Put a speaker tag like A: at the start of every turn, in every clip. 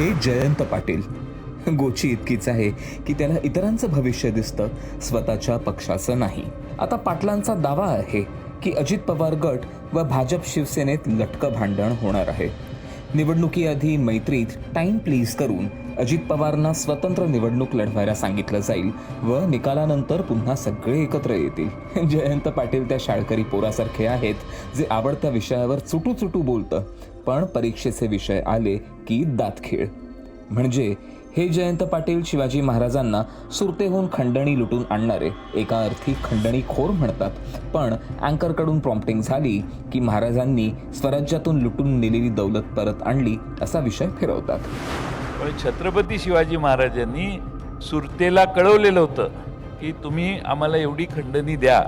A: हे जयंत पाटील. गोची इतकीच आहे की त्याला इतरांचं भविष्य दिसतं स्वतःच्या पक्षाचं नाही. आता पाटलांचा दावा आहे की अजित पवार गट व भाजप शिवसेनेत लटकं भांडण होणार आहे. निवडणुकीआधी मैत्रीत टाइम प्लीज करून अजित पवारांना स्वतंत्र निवडणूक लढवायला सांगितलं जाईल व निकालानंतर पुन्हा सगळे एकत्र येतील. जयंत पाटील त्या शाळकरी पोरासारखे आहेत जे आवडत्या विषयावर चुटू चुटू बोलतं. पण परीक्षेचे विषय आले की दातखीळ. म्हणजे हे जयंत पाटील शिवाजी महाराजांना सुरतेहून खंडणी लुटून आणणारे एका अर्थी खंडणी खोर म्हणतात. पण अँकरकडून प्रॉम्प्टिंग झाली की महाराजांनी स्वराज्यातून लुटून नेलेली दौलत परत आणली असा विषय फिरवतात.
B: पण छत्रपती शिवाजी महाराजांनी सुरतेला कळवलेलं होतं की तुम्ही आम्हाला एवढी खंडणी द्या.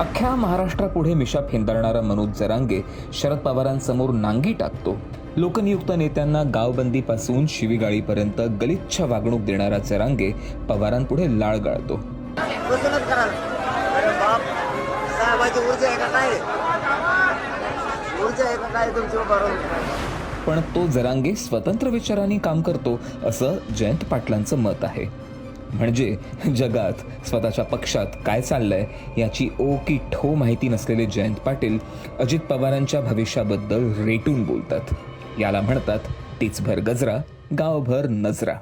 A: अख्ख्या महाराष्ट्रापुढे मिशा फेंदरणारा मनोज जरांगे शरद पवारांसमोर नांगी टाकतो. लोकनियुक्त नेत्यांना गावबंदीपासून शिवीगाळीपर्यंत गलिच्छ वागणूक देणारा जरांगे पवारांपुढे लाळ गाळतो. पण तो जरांगे स्वतंत्र विचारांनी काम करतो असं जयंत पाटलांचं मत आहे. म्हणजे जगात स्वतःच्या पक्षात काय चाललंय याची ओ की ठो माहिती नसलेले जयंत पाटील अजित पवारांच्या भविष्याबद्दल रेटून बोलतात. याला म्हणतात टीचभर गजरा गावभर नजरा.